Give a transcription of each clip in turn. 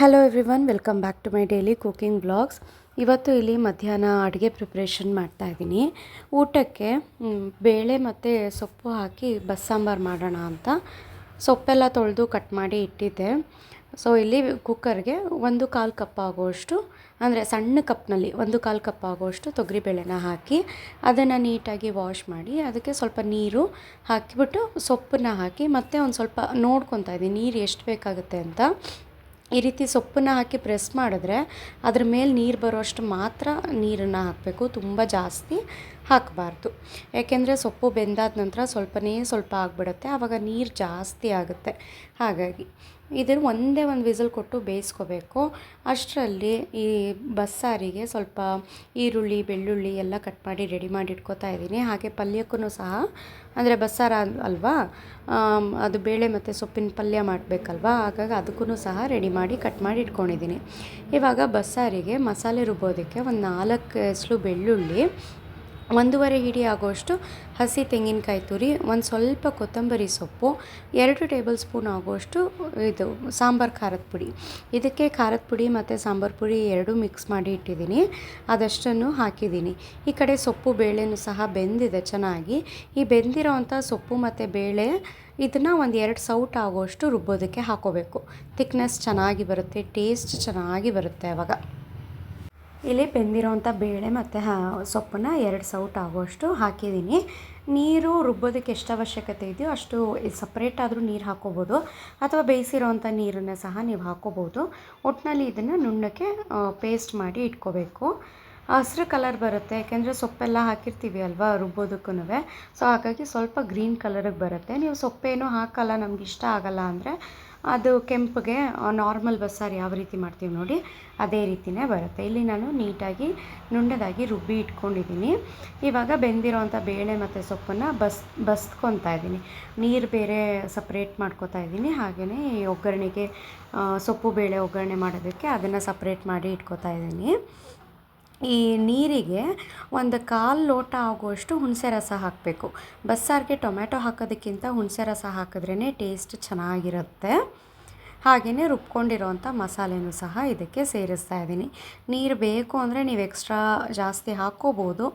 Hello everyone welcome back to my daily cooking blogs ಇವತ್ತು ಇಲ್ಲಿ ಮಧ್ಯಾಹ್ನ ಅಡುಗೆ ಪ್ರಿಪ್ರೇಷನ್ ಮಾಡ್ತಾ ಇದ್ದೀನಿ. ಊಟಕ್ಕೆ ಬೇಳೆ ಮತ್ತು ಸೊಪ್ಪು ಹಾಕಿ ಬಸ್ಸಾಂಬಾರು ಮಾಡೋಣ ಅಂತ. ಸೊಪ್ಪೆಲ್ಲ ತೊಳೆದು ಕಟ್ ಮಾಡಿ ಇಟ್ಟಿದ್ದೆ. ಸೊ ಇಲ್ಲಿ ಕುಕ್ಕರ್ಗೆ ಒಂದು ಕಾಲು ಕಪ್ ಆಗುವಷ್ಟು, ಅಂದರೆ ಸಣ್ಣ ಕಪ್ನಲ್ಲಿ ಒಂದು ಕಾಲು ಕಪ್ ಆಗುವಷ್ಟು ತೊಗರಿಬೇಳೆನ ಹಾಕಿ, ಅದನ್ನು ನೀಟಾಗಿ ವಾಶ್ ಮಾಡಿ, ಅದಕ್ಕೆ ಸ್ವಲ್ಪ ನೀರು ಹಾಕಿಬಿಟ್ಟು ಸೊಪ್ಪನ್ನ ಹಾಕಿ ಮತ್ತೆ ಒಂದು ಸ್ವಲ್ಪ ನೋಡ್ಕೊತಾ ಇದ್ದೀನಿ, ನೀರು ಎಷ್ಟು ಬೇಕಾಗುತ್ತೆ ಅಂತ. ಈ ರೀತಿ ಸೊಪ್ಪನ್ನ ಹಾಕಿ ಪ್ರೆಸ್ ಮಾಡಿದ್ರೆ ಅದ್ರ ಮೇಲೆ ನೀರು ಬರೋಷ್ಟು ಮಾತ್ರ ನೀರನ್ನು ಹಾಕಬೇಕು, ತುಂಬ ಜಾಸ್ತಿ. ಹಾಕಬಾರ್ದು. ಯಾಕೆಂದರೆ ಸೊಪ್ಪು ಬೆಂದಾದ ನಂತರ ಸ್ವಲ್ಪನೇ ಸ್ವಲ್ಪ ಆಗಿಬಿಡುತ್ತೆ, ಆವಾಗ ನೀರು ಜಾಸ್ತಿ ಆಗುತ್ತೆ. ಹಾಗಾಗಿ ಇದನ್ನು ಒಂದೇ ಒಂದು ವಿಸಲ್ ಕೊಟ್ಟು ಬೇಯಿಸ್ಕೋಬೇಕು. ಅಷ್ಟರಲ್ಲಿ ಈ ಬಸ್ಸಾರಿಗೆ ಸ್ವಲ್ಪ ಈರುಳ್ಳಿ, ಬೆಳ್ಳುಳ್ಳಿ ಎಲ್ಲ ಕಟ್ ಮಾಡಿ ರೆಡಿ ಮಾಡಿ ಇಟ್ಕೋತಾ ಇದ್ದೀನಿ. ಹಾಗೆ ಪಲ್ಯಕ್ಕೂ ಸಹ, ಅಂದರೆ ಬಸ್ಸಾರ ಅಲ್ವಾ? ಅದು ಬೇಳೆ ಮತ್ತು ಸೊಪ್ಪಿನ ಪಲ್ಯ ಮಾಡಬೇಕಲ್ವಾ? ಹಾಗಾಗಿ ಅದಕ್ಕೂ ಸಹ ರೆಡಿ ಮಾಡಿ ಕಟ್ ಮಾಡಿ ಇಟ್ಕೊಂಡಿದ್ದೀನಿ. ಇವಾಗ ಬಸ್ಸಾರಿಗೆ ಮಸಾಲೆ ರುಬ್ಬೋದಕ್ಕೆ ಒಂದು ನಾಲ್ಕು ಎಸ್ಲು ಬೆಳ್ಳುಳ್ಳಿ ಒಂದೂವರೆ ಹಿಡಿ ಆಗೋಷ್ಟು ಹಸಿ ತೆಂಗಿನಕಾಯಿ ತುರಿ, ಒಂದು ಸ್ವಲ್ಪ ಕೊತ್ತಂಬರಿ ಸೊಪ್ಪು, ಎರಡು ಟೇಬಲ್ ಸ್ಪೂನ್ ಆಗೋಷ್ಟು ಇದು ಸಾಂಬಾರು ಖಾರದ ಪುಡಿ. ಇದಕ್ಕೆ ಖಾರದ ಪುಡಿ ಮತ್ತು ಸಾಂಬಾರು ಪುಡಿ ಎರಡೂ ಮಿಕ್ಸ್ ಮಾಡಿ ಇಟ್ಟಿದ್ದೀನಿ. ಅದಷ್ಟನ್ನು ಹಾಕಿದ್ದೀನಿ. ಈ ಕಡೆ ಸೊಪ್ಪು ಬೇಳೆನೂ ಸಹ ಬೆಂದಿದೆ ಚೆನ್ನಾಗಿ. ಈ ಬೆಂದಿರೋವಂಥ ಸೊಪ್ಪು ಮತ್ತು ಬೇಳೆ, ಇದನ್ನು ಒಂದು ಎರಡು ಸೌಟ್ ಆಗೋಷ್ಟು ರುಬ್ಬೋದಕ್ಕೆ ಹಾಕೋಬೇಕು. ಥಿಕ್ನೆಸ್ ಚೆನ್ನಾಗಿ ಬರುತ್ತೆ ಟೇಸ್ಟ್ ಚೆನ್ನಾಗಿ ಬರುತ್ತೆ ಅವಾಗ. ಇಲ್ಲಿ ಬೆಂದಿರೋಂಥ ಬೇಳೆ ಮತ್ತು ಸೊಪ್ಪನ್ನ ಎರಡು ಸೌಟ್ ಆಗೋಷ್ಟು ಹಾಕಿದ್ದೀನಿ. ನೀರು ರುಬ್ಬೋದಕ್ಕೆ ಎಷ್ಟು ಅವಶ್ಯಕತೆ ಇದೆಯೋ ಅಷ್ಟು ಸಪ್ರೇಟ್ ಆದರೂ ನೀರು ಹಾಕ್ಕೋಬೋದು ಅಥವಾ ಬೇಯಿಸಿರೋವಂಥ ನೀರನ್ನು ಸಹ ನೀವು ಹಾಕ್ಕೋಬೋದು ಒಟ್ಟಿನಲ್ಲಿ ಇದನ್ನು ನುಣ್ಣಕ್ಕೆ ಪೇಸ್ಟ್ ಮಾಡಿ ಇಟ್ಕೋಬೇಕು. ಹಸಿರು ಕಲರ್ ಬರುತ್ತೆ, ಯಾಕೆಂದರೆ ಸೊಪ್ಪೆಲ್ಲ ಹಾಕಿರ್ತೀವಿ ಅಲ್ವಾ ರುಬ್ಬೋದಕ್ಕೂ ಸೊ ಹಾಗಾಗಿ ಸ್ವಲ್ಪ ಗ್ರೀನ್ ಕಲರಿಗೆ ಬರುತ್ತೆ. ನೀವು ಸೊಪ್ಪೇನು ಹಾಕಲ್ಲ, ನಮ್ಗೆ ಇಷ್ಟ ಆಗಲ್ಲ ಅಂದರೆ ಅದು ಕೆಂಪಗೆ ನಾರ್ಮಲ್ ಬಸ್ಸಾರು ಯಾವ ರೀತಿ ಮಾಡ್ತೀವಿ ನೋಡಿ, ಅದೇ ರೀತಿನೇ ಬರುತ್ತೆ. ಇಲ್ಲಿ ನಾನು ನೀಟಾಗಿ, ನುಣ್ಣದಾಗಿ ರುಬ್ಬಿ ಇಟ್ಕೊಂಡಿದ್ದೀನಿ. ಇವಾಗ ಬೆಂದಿರೋವಂಥ ಬೇಳೆ ಮತ್ತು ಸೊಪ್ಪನ್ನು ಬಸ್, ಬಸ್ಕೊತಾ ಇದ್ದೀನಿ. ನೀರು ಬೇರೆ ಸಪ್ರೇಟ್ ಮಾಡ್ಕೋತಾ ಇದ್ದೀನಿ. ಹಾಗೆಯೇ ಈ ಒಗ್ಗರಣೆಗೆ ಸೊಪ್ಪು, ಬೇಳೆ ಒಗ್ಗರಣೆ ಮಾಡೋದಕ್ಕೆ ಅದನ್ನು ಸಪ್ರೇಟ್ ಮಾಡಿ ಇಟ್ಕೋತಾ ಇದ್ದೀನಿ. ಈ ನೀರಿಗೆ ಒಂದು ಕಾಲು ಲೋಟ ಆಗುವಷ್ಟು ಹುಣಸೆ ರಸ ಹಾಕಬೇಕು. ಬಸ್ಸಾರಿಗೆ ಟೊಮ್ಯಾಟೊ ಹಾಕೋದಕ್ಕಿಂತ ಹುಣಸೆ ರಸ ಹಾಕಿದ್ರೇ ಟೇಸ್ಟ್ ಚೆನ್ನಾಗಿರುತ್ತೆ. ಹಾಗೆಯೇ ರುಬ್ಕೊಂಡಿರೋವಂಥ ಮಸಾಲೆನೂ ಸಹ ಇದಕ್ಕೆ ಸೇರಿಸ್ತಾ ಇದ್ದೀನಿ. ನೀರು ಬೇಕು ಅಂದರೆ ನೀವು ಎಕ್ಸ್ಟ್ರಾ ಜಾಸ್ತಿ ಹಾಕ್ಕೋಬೋದು.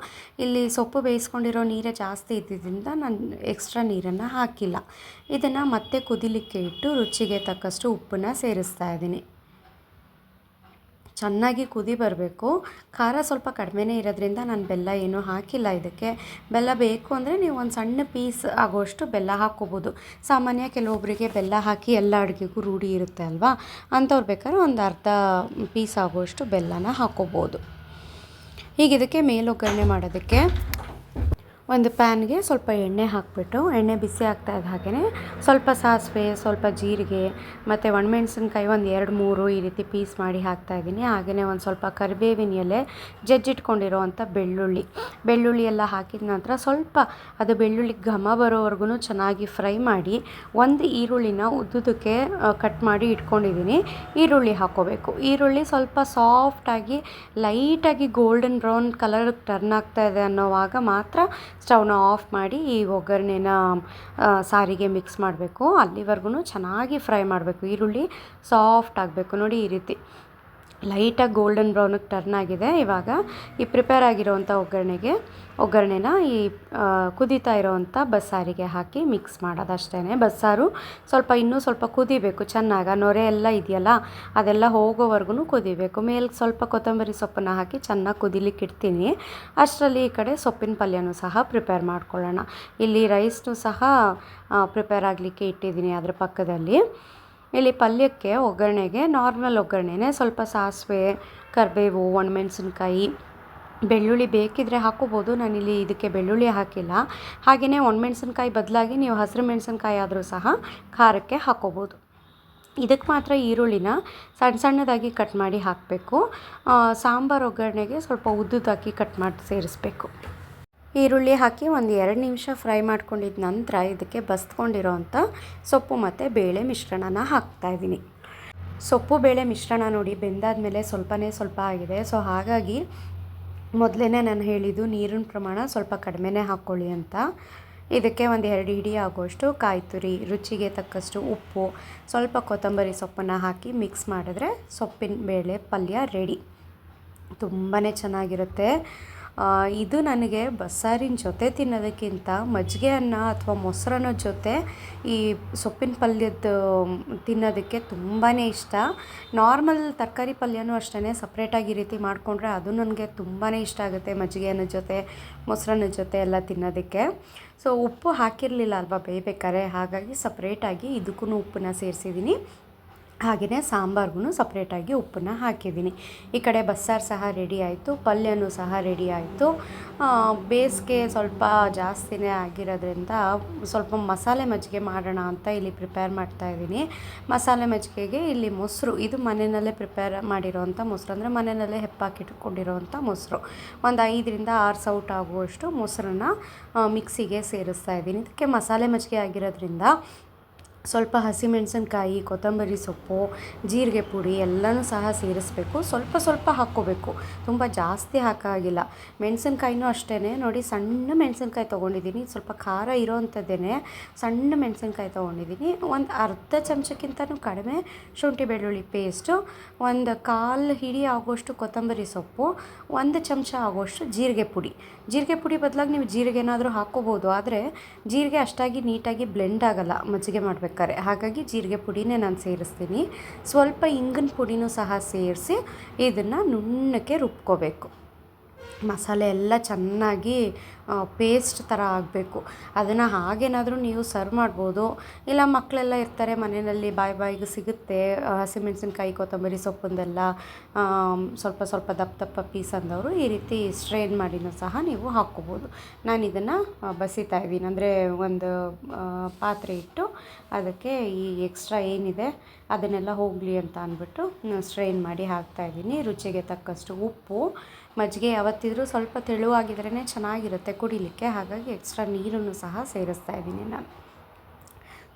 ಇಲ್ಲಿ ಸೊಪ್ಪು ಬೇಯಿಸ್ಕೊಂಡಿರೋ ನೀರೇ ಜಾಸ್ತಿ ಇದ್ದಿದ್ದರಿಂದ ನಾನು ಎಕ್ಸ್ಟ್ರಾ ನೀರನ್ನು ಹಾಕಿಲ್ಲ. ಇದನ್ನು ಮತ್ತೆ ಕುದಿಲಿಕ್ಕೆ ಇಟ್ಟು ರುಚಿಗೆ ತಕ್ಕಷ್ಟು ಉಪ್ಪನ್ನು ಸೇರಿಸ್ತಾ ಇದ್ದೀನಿ. ಚೆನ್ನಾಗಿ ಕುದಿ ಬರಬೇಕು. ಖಾರ ಸ್ವಲ್ಪ ಕಡಿಮೆನೇ ಇರೋದ್ರಿಂದ ನಾನು ಬೆಲ್ಲ ಏನೂ ಹಾಕಿಲ್ಲ ಇದಕ್ಕೆ. ಬೆಲ್ಲ ಬೇಕು ಅಂದರೆ ನೀವು ಒಂದು ಸಣ್ಣ ಪೀಸ್ ಆಗೋಷ್ಟು ಬೆಲ್ಲ ಹಾಕ್ಕೋಬೋದು. ಸಾಮಾನ್ಯ ಕೆಲವೊಬ್ಬರಿಗೆ ಬೆಲ್ಲ ಹಾಕಿ ಎಲ್ಲ ಅಡುಗೆಗೂ ರೂಢಿ ಇರುತ್ತೆ ಅಲ್ವಾ? ಅಂಥವ್ರು ಬೇಕಾದ್ರೆ ಒಂದು ಅರ್ಧ ಪೀಸ್ ಆಗೋಷ್ಟು ಬೆಲ್ಲನ ಹಾಕ್ಕೋಬೋದು. ಈಗ ಇದಕ್ಕೆ ಮೇಲೊಗ್ಗರಣೆ ಮಾಡೋದಕ್ಕೆ ಒಂದು ಪ್ಯಾನ್ಗೆ ಸ್ವಲ್ಪ ಎಣ್ಣೆ ಹಾಕಿಬಿಟ್ಟು, ಎಣ್ಣೆ ಬಿಸಿ ಆಗ್ತಾ ಇದ್ದ ಹಾಗೆಯೇ ಸ್ವಲ್ಪ ಸಾಸಿವೆ, ಸ್ವಲ್ಪ ಜೀರಿಗೆ, ಮತ್ತು ಒಣಮೆಣ್ಸಿನ್ಕಾಯಿ ಒಂದು ಎರಡು ಮೂರು ಈ ರೀತಿ ಪೀಸ್ ಮಾಡಿ ಹಾಕ್ತಾ ಇದ್ದೀನಿ. ಹಾಗೆಯೇ ಒಂದು ಸ್ವಲ್ಪ ಕರಿಬೇವಿನ ಎಲೆ ಜಜ್ಜಿಟ್ಕೊಂಡಿರೋವಂಥ ಬೆಳ್ಳುಳ್ಳಿ. ಬೆಳ್ಳುಳ್ಳಿ ಎಲ್ಲ ಹಾಕಿದ ನಂತರ ಸ್ವಲ್ಪ ಅದು ಬೆಳ್ಳುಳ್ಳಿ ಘಮ ಬರೋವರೆಗೂ ಚೆನ್ನಾಗಿ ಫ್ರೈ ಮಾಡಿ ಒಂದು ಈರುಳ್ಳಿನ ಉದ್ದುದಕ್ಕೆ ಕಟ್ ಮಾಡಿ ಇಟ್ಕೊಂಡಿದ್ದೀನಿ. ಈರುಳ್ಳಿ ಹಾಕೋಬೇಕು ಈರುಳ್ಳಿ ಸ್ವಲ್ಪ ಸಾಫ್ಟಾಗಿ ಲೈಟಾಗಿ ಗೋಲ್ಡನ್ ಬ್ರೌನ್ ಕಲರ್ ಟರ್ನ್ ಆಗ್ತಾ ಇದೆ ಅನ್ನೋವಾಗ ಮಾತ್ರ ಸ್ಟವ್ನ ಆಫ್ ಮಾಡಿ ಈ ಒಗ್ಗರಣೆನ ಸಾರಿಗೆ ಮಿಕ್ಸ್ ಮಾಡಬೇಕು. ಅಲ್ಲಿವರೆಗೂ ಚೆನ್ನಾಗಿ ಫ್ರೈ ಮಾಡಬೇಕು. ಈರುಳ್ಳಿ ಸಾಫ್ಟ್ ಆಗಬೇಕು. ನೋಡಿ ಈ ರೀತಿ. ಲೈಟಾಗಿ ಗೋಲ್ಡನ್ ಬ್ರೌನಿಗೆ ಟರ್ನ್ ಆಗಿದೆ. ಇವಾಗ ಈ ಪ್ರಿಪೇರ್ ಆಗಿರೋವಂಥ ಒಗ್ಗರಣೆಗೆ, ಒಗ್ಗರಣೆನ ಈ ಕುದೀತಾ ಇರೋವಂಥ ಬಸ್ಸಾರಿಗೆ ಹಾಕಿ ಮಿಕ್ಸ್ ಮಾಡೋದು ಅಷ್ಟೇ ಬಸ್ಸಾರು ಸ್ವಲ್ಪ ಇನ್ನೂ ಸ್ವಲ್ಪ ಕುದಿಬೇಕು, ಚೆನ್ನಾಗಿ. ನೊರೆ ಎಲ್ಲ ಇದೆಯಲ್ಲ, ಅದೆಲ್ಲ ಹೋಗೋವರೆಗೂ ಕುದಿಬೇಕು. ಮೇಲೆ ಸ್ವಲ್ಪ ಕೊತ್ತಂಬರಿ ಸೊಪ್ಪನ್ನು ಹಾಕಿ ಚೆನ್ನಾಗಿ ಕುದಿಲಿಕ್ಕೆ ಇಡ್ತೀನಿ. ಅಷ್ಟರಲ್ಲಿ ಈ ಕಡೆ ಸೊಪ್ಪಿನ ಪಲ್ಯನೂ ಸಹ ಪ್ರಿಪೇರ್ ಮಾಡ್ಕೊಳ್ಳೋಣ. ಇಲ್ಲಿ ರೈಸ್ನೂ ಸಹ ಪ್ರಿಪೇರ್ ಆಗಲಿಕ್ಕೆ ಇಟ್ಟಿದ್ದೀನಿ ಅದರ ಪಕ್ಕದಲ್ಲಿ. ಇಲ್ಲಿ ಪಲ್ಯಕ್ಕೆ ಒಗ್ಗರಣೆಗೆ ನಾರ್ಮಲ್ ಒಗ್ಗರಣೆನೇ ಸ್ವಲ್ಪ ಸಾಸಿವೆ, ಕರಿಬೇವು, ಒಣಮೆಣ್ಸಿನ್ಕಾಯಿ, ಬೆಳ್ಳುಳ್ಳಿ ಬೇಕಿದ್ರೆ ಹಾಕೋಬೋದು. ನಾನಿಲ್ಲಿ ಇದಕ್ಕೆ ಬೆಳ್ಳುಳ್ಳಿ ಹಾಕಿಲ್ಲ. ಹಾಗೆಯೇ ಒಣಮೆಣ್ಸಿನ್ಕಾಯಿ ಬದಲಾಗಿ ನೀವು ಹಸಿರು ಮೆಣಸಿನ್ಕಾಯಿ ಆದರೂ ಸಹ ಖಾರಕ್ಕೆ ಹಾಕೋಬೋದು. ಇದಕ್ಕೆ ಮಾತ್ರ ಈರುಳ್ಳಿನ ಸಣ್ಣ ಸಣ್ಣದಾಗಿ ಕಟ್ ಮಾಡಿ ಹಾಕಬೇಕು. ಸಾಂಬಾರು ಒಗ್ಗರಣೆಗೆ ಸ್ವಲ್ಪ ಉದ್ದುದಾಗಿ ಕಟ್ ಮಾಡಿ ಸೇರಿಸ್ಬೇಕು. ಈರುಳ್ಳಿ ಹಾಕಿ ಒಂದು ಎರಡು ನಿಮಿಷ ಫ್ರೈ ಮಾಡ್ಕೊಂಡಿದ್ದ ನಂತರ ಇದಕ್ಕೆ ಬಸ್ಕೊಂಡಿರೋವಂಥ ಸೊಪ್ಪು ಮತ್ತು ಬೇಳೆ ಮಿಶ್ರಣನ ಹಾಕ್ತಾಯಿದ್ದೀನಿ ಸೊಪ್ಪು, ಬೇಳೆ ಮಿಶ್ರಣ ನೋಡಿ ಬೆಂದಾದಮೇಲೆ ಸ್ವಲ್ಪನೇ ಸ್ವಲ್ಪ ಆಗಿದೆ. ಸೊ, ಹಾಗಾಗಿ ಮೊದಲೇ ನಾನು ಹೇಳಿದ್ದು ನೀರಿನ ಪ್ರಮಾಣ ಸ್ವಲ್ಪ ಕಡಿಮೆನೇ ಹಾಕ್ಕೊಳ್ಳಿ ಅಂತ. ಇದಕ್ಕೆ ಒಂದು ಎರಡು ಹಿಡಿ ಆಗುವಷ್ಟು ಕಾಯಿ ತುರಿ ರುಚಿಗೆ ತಕ್ಕಷ್ಟು ಉಪ್ಪು, ಸ್ವಲ್ಪ ಕೊತ್ತಂಬರಿ ಸೊಪ್ಪನ್ನು ಹಾಕಿ ಮಿಕ್ಸ್ ಮಾಡಿದ್ರೆ ಸೊಪ್ಪಿನ ಬೇಳೆ ಪಲ್ಯ ರೆಡಿ. ತುಂಬಾ ಚೆನ್ನಾಗಿರುತ್ತೆ. ಇದು ನನಗೆ ಬಸ್ಸಾರಿನ ಜೊತೆ ತಿನ್ನೋದಕ್ಕಿಂತ ಮಜ್ಜಿಗೆ ಅನ್ನ ಅಥವಾ ಮೊಸರನ್ನ ಜೊತೆ ಈ ಸೊಪ್ಪಿನ ಪಲ್ಯದ ತಿನ್ನೋದಕ್ಕೆ ತುಂಬಾ ಇಷ್ಟ. ನಾರ್ಮಲ್ ತರಕಾರಿ ಪಲ್ಯನೂ ಅಷ್ಟೇ ಸಪ್ರೇಟಾಗಿ ಈ ರೀತಿ ಮಾಡಿಕೊಂಡ್ರೆ ಅದು ನನಗೆ ತುಂಬಾ ಇಷ್ಟ ಆಗುತ್ತೆ ಮಜ್ಜಿಗೆ ಅನ್ನ ಜೊತೆ, ಮೊಸರನ್ನ ಜೊತೆ ಎಲ್ಲ ತಿನ್ನೋದಕ್ಕೆ. ಸೊ ಉಪ್ಪು ಹಾಕಿರಲಿಲ್ಲ ಅಲ್ವಾ ಬೇಯ್ಬೇಕಾದ್ರೆ, ಹಾಗಾಗಿ ಸಪ್ರೇಟಾಗಿ ಇದಕ್ಕೂ ಉಪ್ಪನ್ನ ಸೇರಿಸಿದ್ದೀನಿ. ಹಾಗೆಯೇ ಸಾಂಬಾರ್ಗೂ ಸಪ್ರೇಟಾಗಿ ಉಪ್ಪನ್ನ ಹಾಕಿದ್ದೀನಿ. ಈ ಕಡೆ ಬಸ್ಸಾರು ಸಹ ರೆಡಿ ಆಯಿತು, ಪಲ್ಯನೂ ಸಹ ರೆಡಿ ಆಯಿತು. ಬೇಸಿಗೆ ಸ್ವಲ್ಪ ಜಾಸ್ತಿನೇ ಆಗಿರೋದ್ರಿಂದ ಸ್ವಲ್ಪ ಮಸಾಲೆ ಮಜ್ಜಿಗೆ ಮಾಡೋಣ ಅಂತ ಇಲ್ಲಿ ಪ್ರಿಪೇರ್ ಮಾಡ್ತಾ ಇದ್ದೀನಿ. ಮಸಾಲೆ ಮಜ್ಜಿಗೆಗೆ ಇಲ್ಲಿ ಮೊಸರು, ಇದು ಮನೆಯಲ್ಲೇ ಪ್ರಿಪೇರ್ ಮಾಡಿರೋವಂಥ ಮೊಸರು, ಅಂದರೆ ಮನೆಯಲ್ಲೇ ಹೆಪ್ಪಾಕಿಟ್ಕೊಂಡಿರೋವಂಥ ಮೊಸರು. ಒಂದು ಐದರಿಂದ ಆರು ಸೌಟ್ ಆಗುವಷ್ಟು ಮೊಸರನ್ನ ಮಿಕ್ಸಿಗೆ ಸೇರಿಸ್ತಾ ಇದ್ದೀನಿ. ಇದಕ್ಕೆ ಮಸಾಲೆ ಮಜ್ಜಿಗೆ ಆಗಿರೋದ್ರಿಂದ ಸ್ವಲ್ಪ ಹಸಿಮೆಣಸಿನ್ಕಾಯಿ, ಕೊತ್ತಂಬರಿ ಸೊಪ್ಪು, ಜೀರಿಗೆ ಪುಡಿ ಎಲ್ಲನೂ ಸಹ ಸೇರಿಸ್ಬೇಕು. ಸ್ವಲ್ಪ ಸ್ವಲ್ಪ ಹಾಕ್ಕೋಬೇಕು. ತುಂಬ ಜಾಸ್ತಿ ಹಾಕಾಗಿಲ್ಲ. ಮೆಣಸಿನ್ಕಾಯಿನೂ ಅಷ್ಟೇ ನೋಡಿ, ಸಣ್ಣ ಮೆಣಸಿನ್ಕಾಯಿ ತೊಗೊಂಡಿದ್ದೀನಿ. ಸ್ವಲ್ಪ ಖಾರ ಇರೋವಂಥದ್ದೇ ಸಣ್ಣ ಮೆಣಸಿನ್ಕಾಯಿ ತೊಗೊಂಡಿದ್ದೀನಿ. ಒಂದು ಅರ್ಧ ಚಮಚಕ್ಕಿಂತನೂ ಕಡಿಮೆ ಶುಂಠಿ ಬೆಳ್ಳುಳ್ಳಿ ಪೇಸ್ಟು, ಒಂದು ಕಾಲು ಹಿಡಿ ಆಗೋಷ್ಟು ಕೊತ್ತಂಬರಿ ಸೊಪ್ಪು, ಒಂದು ಚಮಚ ಆಗೋಷ್ಟು ಜೀರಿಗೆ ಪುಡಿ. ಜೀರಿಗೆ ಪುಡಿ ಬದಲಾಗಿ ನೀವು ಜೀರಿಗೆ ಏನಾದರೂ ಹಾಕ್ಕೋಬೋದು. ಆದರೆ ಜೀರಿಗೆ ಅಷ್ಟಾಗಿ ನೀಟಾಗಿ ಬ್ಲೆಂಡ್ ಆಗಲ್ಲ. ಮಜ್ಜಿಗೆ ಮಾಡ್ಬೇಕಾದ್ರೆ ಹಾಗಾಗಿ ಜೀರಿಗೆ ಪುಡಿನೇ ನಾನು ಸೇರಿಸ್ತೀನಿ. ಸ್ವಲ್ಪ ಇಂಗಿನ ಪುಡಿನೂ ಸಹ ಸೇರಿಸಿ ಇದನ್ನು ನುಣ್ಣಕ್ಕೆ ರುಬ್ಕೋಬೇಕು. ಮಸಾಲೆ ಎಲ್ಲ ಚೆನ್ನಾಗಿ ಪೇಸ್ಟ್ ಥರ ಆಗಬೇಕು. ಅದನ್ನು ಹಾಗೇನಾದರೂ ನೀವು ಸರ್ವ್ ಮಾಡ್ಬೋದು. ಇಲ್ಲ ಮಕ್ಕಳೆಲ್ಲ ಇರ್ತಾರೆ ಮನೆಯಲ್ಲಿ, ಬಾಯಿ ಬಾಯಿಗೆ ಸಿಗುತ್ತೆ ಹಸಿಮೆಣಸಿನ್ಕಾಯಿ, ಕೊತ್ತಂಬರಿ ಸೊಪ್ಪಂದೆಲ್ಲ ಸ್ವಲ್ಪ ಸ್ವಲ್ಪ ದಪ್ಪ ದಪ್ಪ ಪೀಸ್ ಅಂದವರು ಈ ರೀತಿ ಸ್ಟ್ರೈನ್ ಮಾಡಿನೂ ಸಹ ನೀವು ಹಾಕ್ಕೋಬೋದು. ನಾನು ಇದನ್ನು ಬಸಿತಾ ಇದ್ದೀನಿ. ಅಂದರೆ ಒಂದು ಪಾತ್ರೆ ಇಟ್ಟು ಅದಕ್ಕೆ ಈ ಎಕ್ಸ್ಟ್ರಾ ಏನಿದೆ ಅದನ್ನೆಲ್ಲ ಹೋಗಲಿ ಅಂತ ಅಂದ್ಬಿಟ್ಟು ಸ್ಟ್ರೈನ್ ಮಾಡಿ ಹಾಕ್ತಾಯಿದ್ದೀನಿ ರುಚಿಗೆ ತಕ್ಕಷ್ಟು ಉಪ್ಪು ಮಜ್ಜಿಗೆ ಯಾವತ್ತಿದ್ರೂ ಸ್ವಲ್ಪ ತೆಳುವಾಗಿದ್ರೇ ಚೆನ್ನಾಗಿರುತ್ತೆ ಕುಡಿಲಿಕ್ಕೆ. ಹಾಗಾಗಿ ಎಕ್ಸ್ಟ್ರಾ ನೀರನ್ನು ಸಹ ಸೇರಿಸ್ತಾ ಇದ್ದೀನಿ ನಾನು.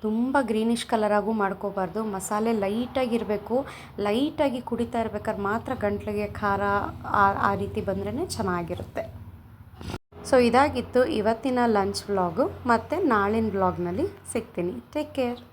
ತುಂಬ ಗ್ರೀನಿಷ್ ಕಲರಾಗೂ ಮಾಡ್ಕೋಬಾರ್ದು. ಮಸಾಲೆ ಲೈಟಾಗಿರಬೇಕು. ಲೈಟಾಗಿ ಕುಡಿತಾ ಇರ್ಬೇಕಾದ್ರೆ ಮಾತ್ರ ಗಂಟ್ಲಿಗೆ ಖಾರ ಆ- ರೀತಿ ಬಂದ್ರೇ ಚೆನ್ನಾಗಿರುತ್ತೆ. ಸೊ, ಇದಾಗಿತ್ತು ಇವತ್ತಿನ ಲಂಚ್ ಬ್ಲಾಗು ಮತ್ತು ನಾಳಿನ ಬ್ಲಾಗ್ನಲ್ಲಿ ಸಿಗ್ತೀನಿ. Take care.